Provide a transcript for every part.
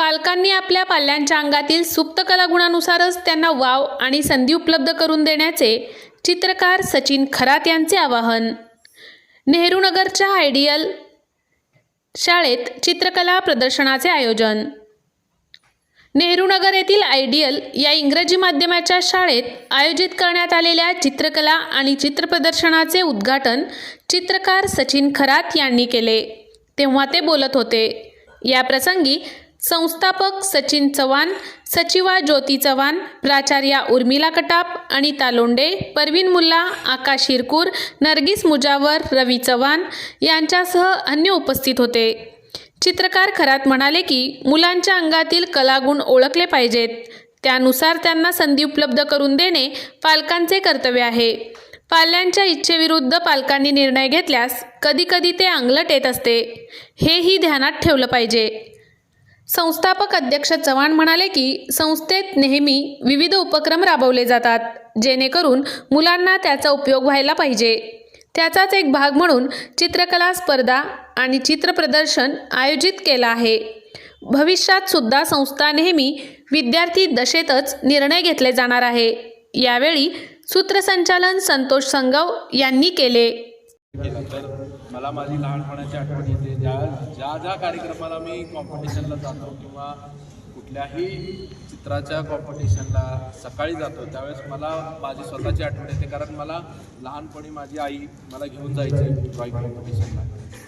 पालकांनी आपल्या पाल्यांच्या अंगातील सुप्त कलागुणानुसारच त्यांना वाव आणि संधी उपलब्ध करून देण्याचे चित्रकार सचिन खरात यांचे आवाहन. नेहरूनगरच्या आयडियल शाळेत चित्रकला प्रदर्शनाचे आयोजन. नेहरूनगर येथील आयडियल या इंग्रजी माध्यमाच्या शाळेत आयोजित करण्यात आलेल्या चित्रकला आणि चित्रप्रदर्शनाचे उद्घाटन चित्रकार सचिन खरात यांनी केले. तेव्हा ते बोलत होते. या प्रसंगी संस्थापक सचिन चव्हाण सचिवा ज्योती चव्हाण प्राचार्या उर्मिला कटाप अनिता लोंडे परवीन मुल्ला आकाश शिरकूर नरगिस मुजावर रवी चव्हाण यांच्यासह अन्य उपस्थित होते. चित्रकार खरात म्हणाले की मुलांच्या अंगातील कलागुण ओळखले पाहिजेत. त्यानुसार त्यांना संधी उपलब्ध करून देणे पालकांचे कर्तव्य आहे. पाल्यांच्या इच्छेविरुद्ध पालकांनी निर्णय घेतल्यास कधीकधी ते अंगलट येत असते. हेही ध्यानात ठेवलं पाहिजे. संस्थापक अध्यक्ष चव्हाण म्हणाले की संस्थेत नेहमी विविध उपक्रम राबवले जातात जेणेकरून मुलांना त्याचा उपयोग व्हायला पाहिजे. त्याचाच एक भाग म्हणून चित्रकला स्पर्धा आणि चित्रप्रदर्शन आयोजित केलं आहे. भविष्यात सुद्धा संस्था नेहमी विद्यार्थी दशेतच निर्णय घेतले जाणार आहे. यावेळी सूत्रसंचालन संतोष संगव यांनी केले. मला माझी लहानपणाची आठवण येते. ज्या ज्या ज्या कार्यक्रमाला मी कॉम्पिटिशनला जातो किंवा कुठल्याही चित्राच्या कॉम्पिटिशनला सकाळी जातो त्यावेळेस मला माझी स्वतःची आठवण येते. कारण मला लहानपणी माझी आई मला घेऊन जायची ड्रॉईंग कॉम्पिटिशनला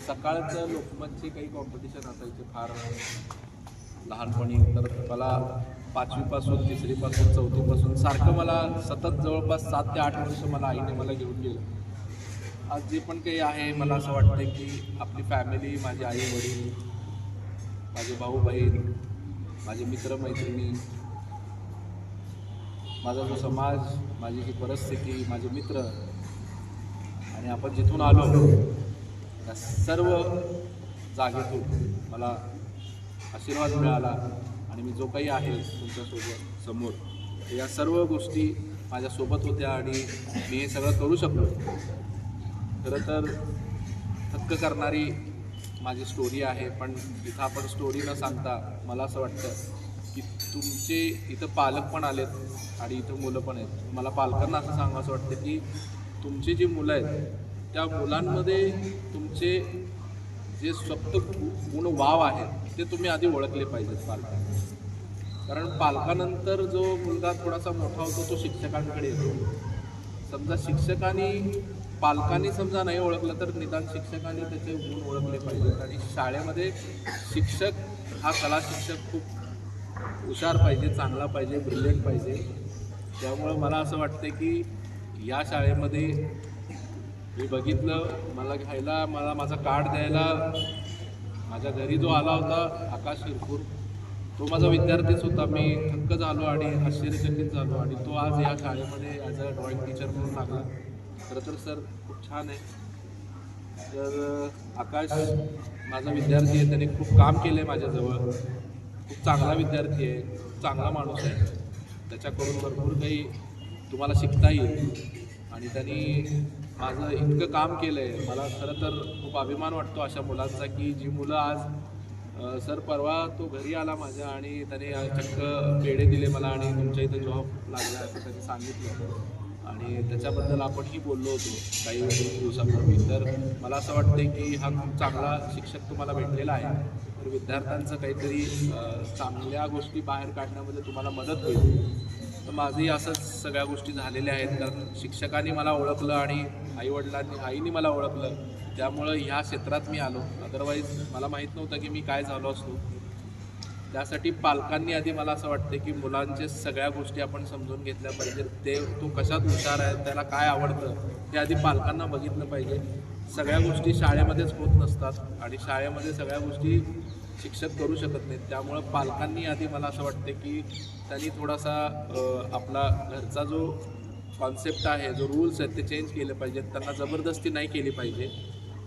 सकाळचं लोकमतचे काही कॉम्पिटिशन असायचे फार लहानपणी. तर मला पाचवीपासून तिसरीपासून चौथीपासून सारखं मला सतत जवळपास सात ते आठ वर्ष मला आईने मला घेऊन गेलं. आज जे पण काही आहे मला असं वाटतं की आपली फॅमिली माझी आई वडील माझे भाऊ बहीण माझे मित्रमैत्रिणी माझा जो समाज माझी जी परिस्थिती माझे मित्र आणि आपण जिथून आलो या सर्व जागेतून मला आशीर्वाद मिळाला आणि मी जो काही आहे तुमच्यासोबत समोर या सर्व गोष्टी माझ्यासोबत होत्या आणि मी हे सगळं करू शकलो. खरं तर थक्क करणारी माझी स्टोरी आहे पण इथं आपण स्टोरी न सांगता मला असं वाटतं की तुमचे इथं पालक पण आलेत आणि इथं मुलं पण आहेत. मला पालकांना असं सांगा असं वाटतं की तुमची जी मुलं आहेत त्या मुलांमध्ये तुमचे जे स्वप्त गुण वाव आहेत ते तुम्ही आधी ओळखले पाहिजेत पालकांना. कारण पालकानंतर जो मुलगा थोडासा मोठा होतो तो शिक्षकांकडे येतो. समजा शिक्षकांनी पालकांनी समजा नाही ओळखलं तर निदान शिक्षकांनी त्याचे गुण ओळखले पाहिजेत. आणि शाळेमध्ये शिक्षक हा कला शिक्षक खूप हुशार पाहिजे चांगला पाहिजे ब्रिलियंट पाहिजे. त्यामुळं मला असं वाटतं की या शाळेमध्ये मी बघितलं मला घ्यायला मला माझा कार्ड द्यायला माझ्या घरी जो आला होता आकाश शिरपूर तो माझा विद्यार्थीच होता मी थक्क झालो आणि आश्चर्यचकित झालो आणि तो आज या शाळेमध्ये ॲज अ ड्रॉइंग टीचर म्हणून लागला. खरं तर सर खूप छान आहे. तर आकाश माझा विद्यार्थी आहे त्याने खूप काम केलं आहे माझ्याजवळ. खूप चांगला विद्यार्थी आहे खूप चांगला माणूस आहे. त्याच्याकडून भरपूर काही तुम्हाला शिकता येईल. आणि त्यांनी माझं इतकं काम केलं आहे मला खरं तर खूप अभिमान वाटतो अशा मुलांचा की जी मुलं आज सर परवा तो घरी आला माझ्या आणि त्याने चक्क पेढे दिले मला आणि तुमच्या इथं जॉब लागला असं त्यांनी सांगितलं आणि त्याच्याबद्दल आपणही बोललो होतो काही दिवसापूर्वी. तर मला असं वाटतं की हा खूप चांगला शिक्षक तुम्हाला भेटलेला आहे. तर विद्यार्थ्यांचं काहीतरी चांगल्या गोष्टी बाहेर काढण्यामध्ये तुम्हाला मदत होईल. तर माझंही असंच सगळ्या गोष्टी झालेल्या आहेत. कारण शिक्षकांनी मला ओळखलं आणि आईवडिलांनी आईने मला ओळखलं. त्यामुळं ह्या क्षेत्रात मी आलो. अदरवाईज मला माहीत नव्हतं की मी काय झालो असतो. त्यासाठी पालकांनी आधी मला असं वाटतं की मुलांचे सगळ्या गोष्टी आपण समजून घेतल्या पाहिजे ते तो कशात हुशार आहे त्याला काय आवडतं हे आधी पालकांना बघितलं पाहिजे. सगळ्या गोष्टी शाळेमध्येच होत नसतात आणि शाळेमध्ये सगळ्या गोष्टी शिक्षक करू शकत नाहीत. त्यामुळं पालकांनी आधी मला असं वाटतं की त्यांनी थोडासा आपला घरचा जो कॉन्सेप्ट आहे जो रूल्स आहेत ते चेंज केले पाहिजेत. त्यांना जबरदस्ती नाही केली पाहिजे.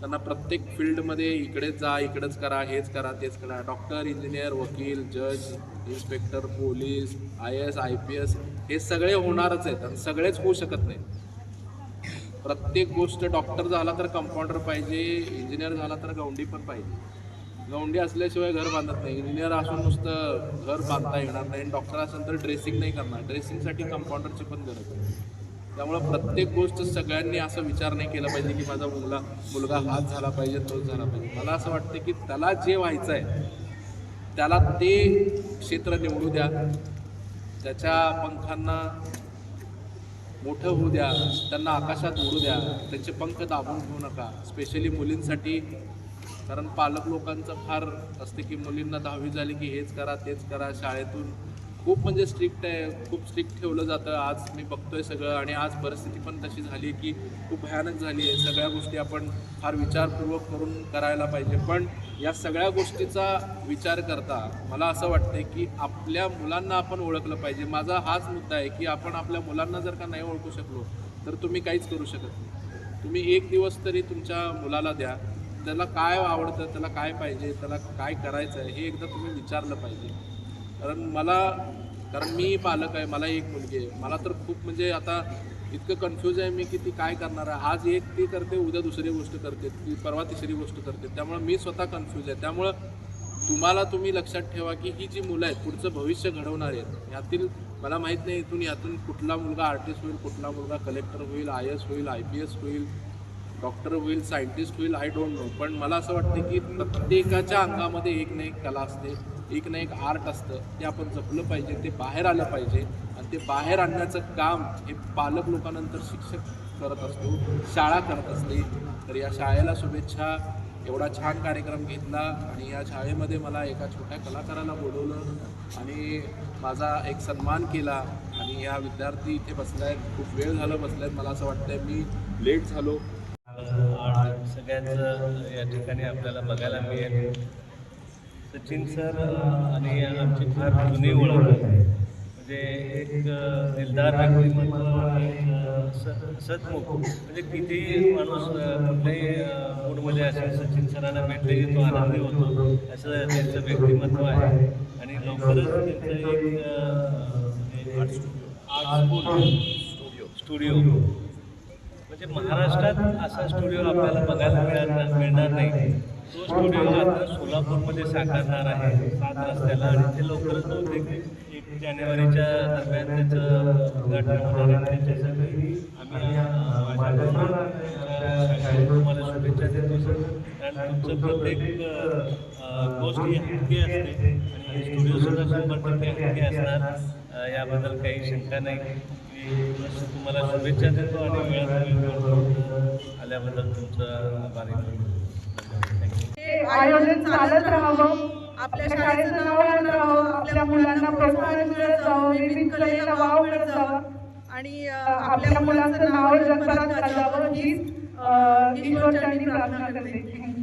त्यांना प्रत्येक फील्डमध्ये इकडेच जा इकडेच करा हेच करा तेच करा. डॉक्टर इंजिनियर वकील जज inspector police I S I P S हे सगळे होणारच आहेत आणि सगळेच होऊ शकत नाहीत. प्रत्येक गोष्ट डॉक्टर झाला तर कंपाऊंडर पाहिजे इंजिनियर झाला तर गौंडी पण पाहिजे. गवंडी असल्याशिवाय घर बांधत नाही. इंजिनियर असून नुसतं घर बांधता येणार नाही डॉक्टर असेल तर ड्रेसिंग नाही करणार. ड्रेसिंगसाठी कंपाऊंडरची पण गरज आहे. त्यामुळं प्रत्येक गोष्ट सगळ्यांनी असा विचार नाही केला पाहिजे की माझा मुलगा मुलगा हाच झाला पाहिजे तोच झाला पाहिजे. मला असं वाटतं की त्याला जे व्हायचं आहे त्याला ते क्षेत्र निवडू द्या. त्याच्या पंखांना मोठं होऊ द्या. त्यांना आकाशात उडू द्या. त्यांचे पंख दाबून घेऊ नका. स्पेशली मुलींसाठी कारण पालक लोकांचं फार असते की मुलींना दहावी झाली की हेच करा तेच करा शाळेतून खूप म्हणजे स्ट्रिक्ट आहे खूप स्ट्रिक्ट ठेवलं जातं. आज मी बघतोय सगळं आणि आज परिस्थिती पण तशी झाली आहे की खूप भयानक झाली आहे. सगळ्या गोष्टी आपण फार विचारपूर्वक करून करायला पाहिजे. पण या सगळ्या गोष्टीचा विचार करता मला असं वाटतं की आपल्या मुलांना आपण ओळखलं पाहिजे. माझा हाच मुद्दा आहे की आपण आपल्या मुलांना जर का नाही ओळखू शकलो तर तुम्ही काहीच करू शकत नाही. तुम्ही एक दिवस तरी तुमच्या मुलाला द्या. त्याला काय आवडतं त्याला काय पाहिजे त्याला काय करायचं आहे हे एकदा तुम्ही विचारलं पाहिजे. कारण मला कारण मी पालक आहे मला एक मुलगी आहे. मला तर खूप म्हणजे आता इतकं कन्फ्यूज आहे मी की ती काय करणार आहे. आज एक ती करते उद्या दुसरी गोष्ट करते ती परवा तिसरी गोष्ट करते. त्यामुळे मी स्वतः कन्फ्यूज आहे. त्यामुळं तुम्हाला तुम्ही लक्षात ठेवा की ही जी मुलं आहेत पुढचं भविष्य घडवणार आहेत यातील मला माहीत नाही इथून यातून कुठला मुलगा आर्टिस्ट होईल कुठला मुलगा कलेक्टर होईल आय एस होईल आय पी एस होईल डॉक्टर होईल सायंटिस्ट होईल आय डोंट नो पण मला असं वाटतं की प्रत्येकाच्या अंगामध्ये एक ना एक कला असते. एक ना एक आर्ट असतं ते आपण जपलं पाहिजे ते बाहेर आलं पाहिजे. आणि ते बाहेर आणण्याचं काम हे पालक लोकांनंतर शिक्षक करत असतो शाळा करत असते. तर या शाळेला शुभेच्छा. एवढा छान कार्यक्रम घेतला आणि या शाळेमध्ये मला एका छोट्या कलाकाराला बोलवलं आणि माझा एक सन्मान केला. आणि या विद्यार्थी इथे बसल्या आहेत खूप वेळ झालं बसल्यात. मला असं वाटतंय मी लेट झालो. सगळ्यांचं या ठिकाणी आपल्याला बघायला मिळेल. सचिन सर आणि आमची फार जुनी ओळख म्हणजे एक दिलदार व्यक्तिमत्व आणि स- सतमुख म्हणजे किती माणूस कुठल्याही मूडमध्ये असेल सचिन सरांना भेटले की तो आनंदी होतो. असं त्यांचं व्यक्तिमत्व आहे. आणि लवकरच त्यांचं एक आर्ट स्टुडिओ स्टुडिओ म्हणजे महाराष्ट्रात असा स्टुडिओ आपल्याला बघायला मिळणार मिळणार नाही. तो स्टुडिओ आता सोलापूरमध्ये साकारणार आहे. सात रस्त्याला आणि ते लवकरच बहुतेक एक जानेवारीच्या दरम्यान त्याचं उद्घाटन होणार आहे. त्याच्यासाठी आम्ही तुम्हाला शुभेच्छा देतो सर. कारण तुमचं प्रत्येक अं, गोष्ट ही हलकी असते आणि स्टुडिओ सुद्धा शंभर टक्के हलकी असणार. याबद्दल काही शंका नाही. मी तुम्हाला शुभेच्छा देतो आणि वेळात वेळ आल्याबद्दल तुमचं आभारी आयोजन चालत राहावं आपल्या शाळेचं नाव राहत राहावं आपल्या मुलांना प्रोत्साहन मिळत जावं विविध कलेला वाव मिळत जावा. आणि आपल्या मुलांचं नाव जगभरात चालावं हीच अं, प्रार्थना करते.